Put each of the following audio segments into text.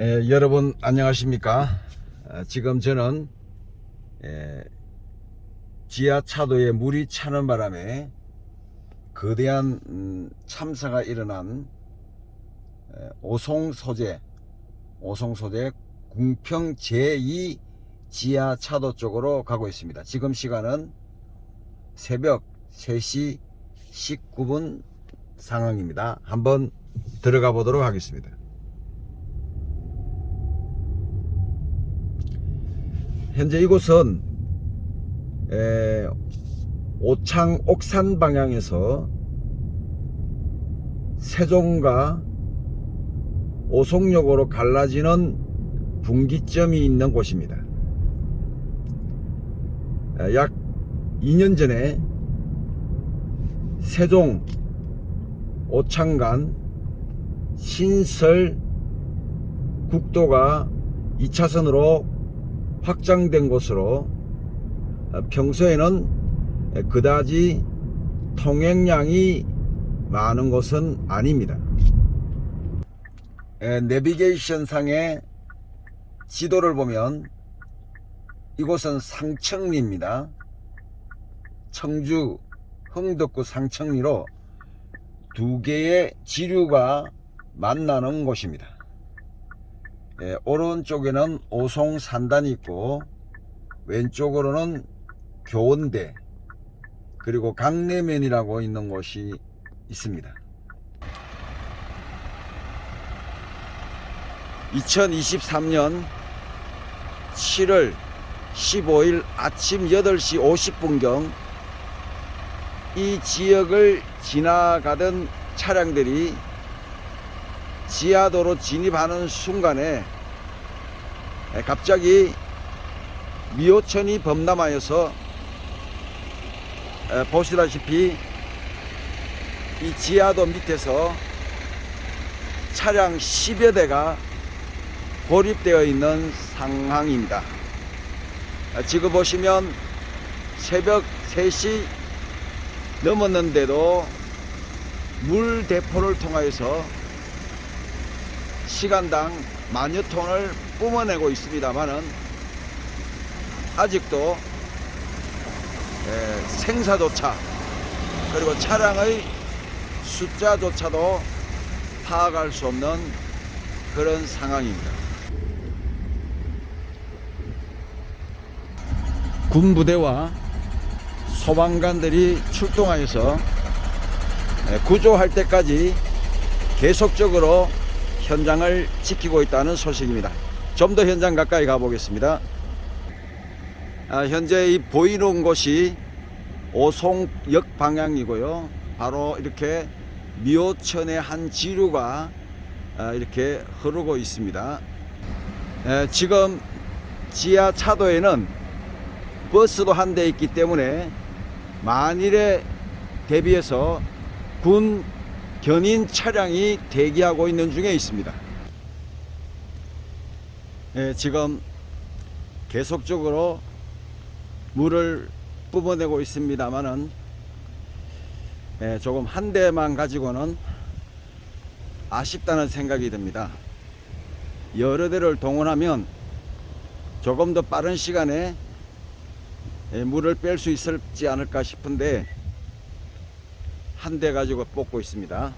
에, 여러분 안녕하십니까? 아, 지금 저는 에, 지하차도에 물이 차는 바람에 거대한 음, 참사가 일어난 에, 오송 소재 오송 소재 궁평 제2 지하차도 쪽으로 가고 있습니다. 지금 시간은 새벽 3시 19분 상황입니다. 한번 들어가 보도록 하겠습니다. 현재 이곳은 에, 오창 옥산 방향에서 세종과 오송역으로 갈라지는 분기점이 있는 곳입니다. 에, 약 2년 전에 세종 오창간 신설 국도가 2차선으로 확장된 곳으로 어, 평소에는 그다지 통행량이 많은 곳은 아닙니다. 에, 내비게이션 상의 지도를 보면 이곳은 상청리입니다. 청주 흥덕구 상청리로 두 개의 지류가 만나는 곳입니다. 예, 오른쪽에는 오송 산단이 있고 왼쪽으로는 교원대 그리고 강내면이라고 있는 곳이 있습니다. 2023년 7월 15일 아침 8시 50분경 이 지역을 지나가던 차량들이 지하도로 진입하는 순간에 갑자기 미호천이 범람하여서 보시다시피 이 지하도 밑에서 차량 10여 대가 고립되어 있는 상황입니다. 지금 보시면 새벽 3시 넘었는데도 물 대포를 통하여서 시간당 만여 톤을 뿜어내고 있습니다만은 아직도 에, 생사조차 그리고 차량의 숫자조차도 파악할 수 없는 그런 상황입니다. 군부대와 소방관들이 출동하여서 구조할 때까지 계속적으로 현장을 지키고 있다는 소식입니다. 좀 더 현장 가까이 가보겠습니다. 아, 현재 이 보이는 곳이 오송역 방향이고요. 바로 이렇게 미호천의 한 지류가 아, 이렇게 흐르고 있습니다. 에, 지금 지하 차도에는 버스도 한 대 있기 때문에 만일에 대비해서 군 견인 차량이 대기하고 있는 중에 있습니다. 예, 지금 계속적으로 물을 뿜어내고 있습니다만은 예, 조금 한 대만 가지고는 아쉽다는 생각이 듭니다. 여러 대를 동원하면 조금 더 빠른 시간에 예, 물을 뺄 수 있을지 않을까 싶은데 한 대 가지고 뽑고 있습니다.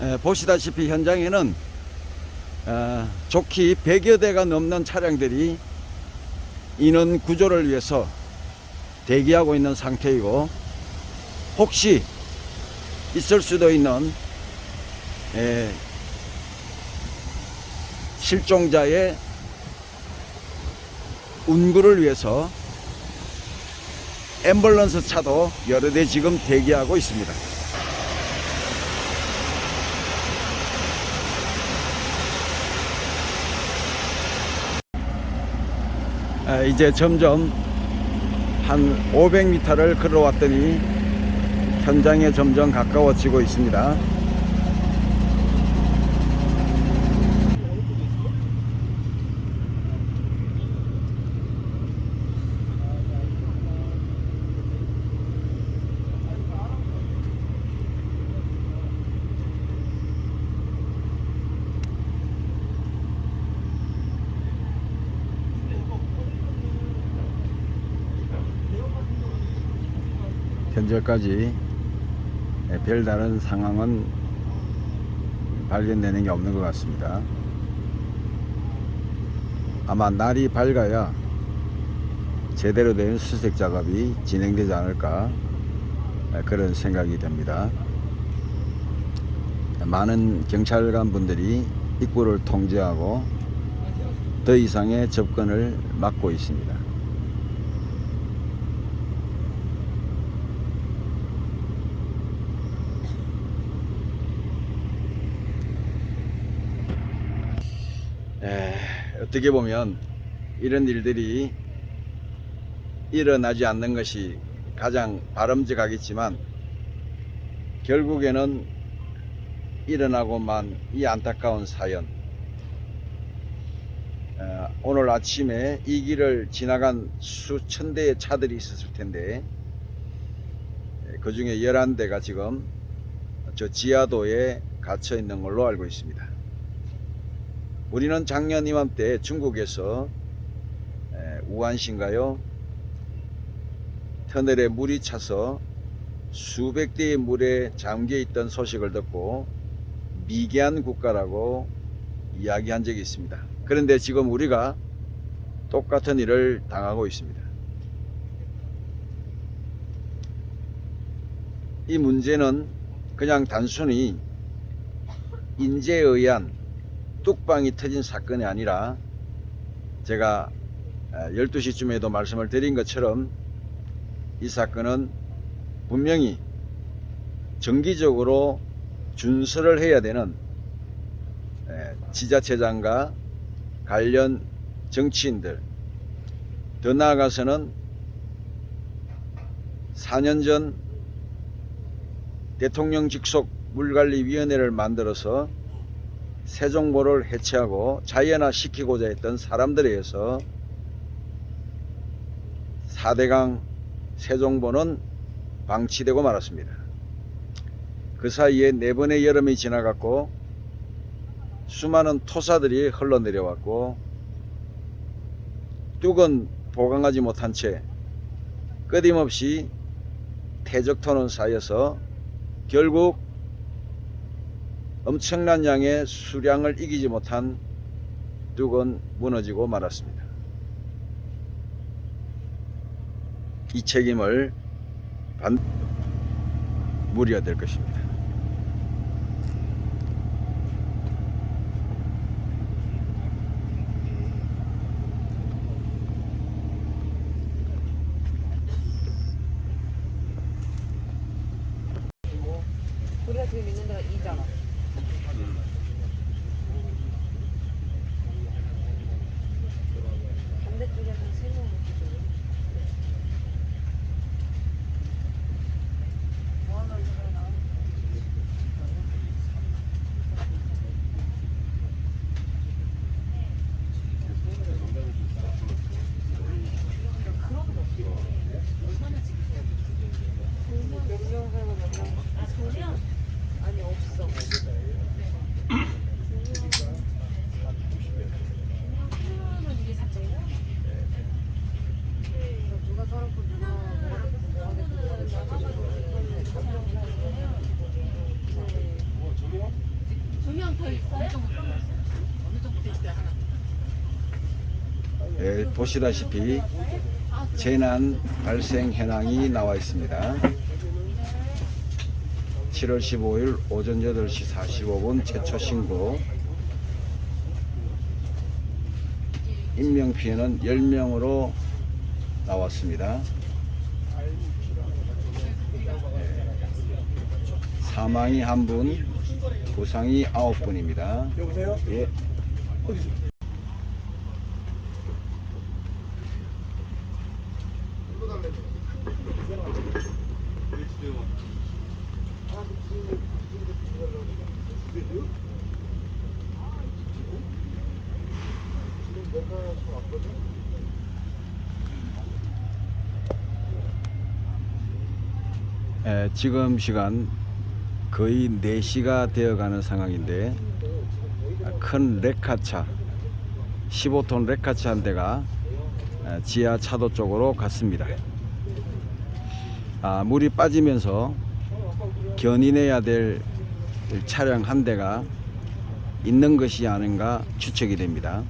에, 보시다시피 현장에는 어, 좋기 100여 대가 넘는 차량들이 인원 구조를 위해서 대기하고 있는 상태이고 혹시 있을 수도 있는 에, 실종자의 운구를 위해서 앰뷸런스 차도 여러 대 지금 대기하고 있습니다. 아, 이제 점점 한 500m를 걸어왔더니 현장에 점점 가까워지고 있습니다. 현재까지 별다른 상황은 발견되는 게 없는 것 같습니다. 아마 날이 밝아야 제대로 된 수색 작업이 진행되지 않을까 그런 생각이 듭니다. 많은 경찰관 분들이 입구를 통제하고 더 이상의 접근을 막고 있습니다. 에, 어떻게 보면 이런 일들이 일어나지 않는 것이 가장 바람직하겠지만 결국에는 일어나고만 이 안타까운 사연 어, 오늘 아침에 이 길을 지나간 수천 대의 차들이 있었을 텐데 그 중에 11대가 지금 저 지하도에 갇혀 있는 걸로 알고 있습니다. 우리는 작년 이맘때 중국에서 에, 우한시인가요? 터널에 물이 차서 수백 대의 물에 잠겨 있던 소식을 듣고 미개한 국가라고 이야기한 적이 있습니다. 그런데 지금 우리가 똑같은 일을 당하고 있습니다. 이 문제는 그냥 단순히 인재에 의한 뚝방이 터진 사건이 아니라 제가 12시쯤에도 말씀을 드린 것처럼 이 사건은 분명히 정기적으로 준설을 해야 되는 에, 지자체장과 관련 정치인들 더 나아가서는 4년 전 대통령 직속 물관리위원회를 만들어서 세종보를 해체하고 자연화 시키고자 했던 사람들에 의해서 4대강 세종보는 방치되고 말았습니다. 그 사이에 네 번의 여름이 지나갔고 수많은 토사들이 흘러내려왔고 뚝은 보강하지 못한 채 끊임없이 퇴적토는 쌓여서 결국 엄청난 양의 수량을 이기지 못한 뚝은 무너지고 말았습니다. 이 책임을 반 물어야 될 것입니다. 우리가 지금 있는 데가 이잖아. 반대쪽에서 세명 이쪽으로. 뭐하나 그러나. 몇명 살고 몇 명? 아, 소년? 아니, 없어. 누가 살았고 누가 뭐가 됐고 뭐가 됐고 누가 됐고 두명더 있어요? 어느 정도 있어요? 예, 보시다시피 재난 발생 현황이 나와 있습니다. 7월 15일 오전 8시 45분 최초 신고 인명 피해는 10명으로 나왔습니다. 예. 사망이 한 분, 부상이 아홉 분입니다. 여보세요? 예. 에, 지금 시간 거의 4시가 되어가는 상황인데 아, 큰 레카차 15톤 레카차 한 대가 에, 지하 차도 쪽으로 갔습니다. 아, 물이 빠지면서 견인해야 될 차량 한 대가 있는 것이 아닌가 추측이 됩니다.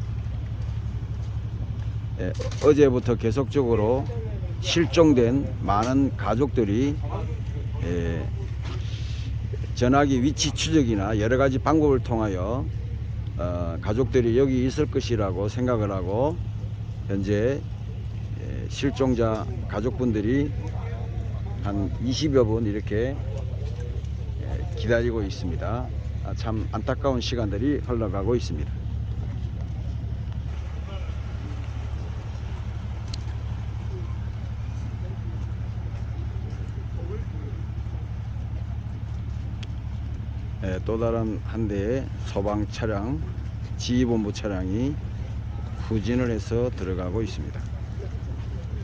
예, 어제부터 계속적으로 실종된 많은 가족들이 예, 전화기 위치 추적이나 여러 가지 방법을 통하여 어, 가족들이 여기 있을 것이라고 생각을 하고 현재 예, 실종자 가족분들이 한 20여 분 이렇게 예, 기다리고 있습니다. 아, 참 안타까운 시간들이 흘러가고 있습니다. 예, 또 다른 한 대의 소방 차량, 지휘본부 차량이 후진을 해서 들어가고 있습니다.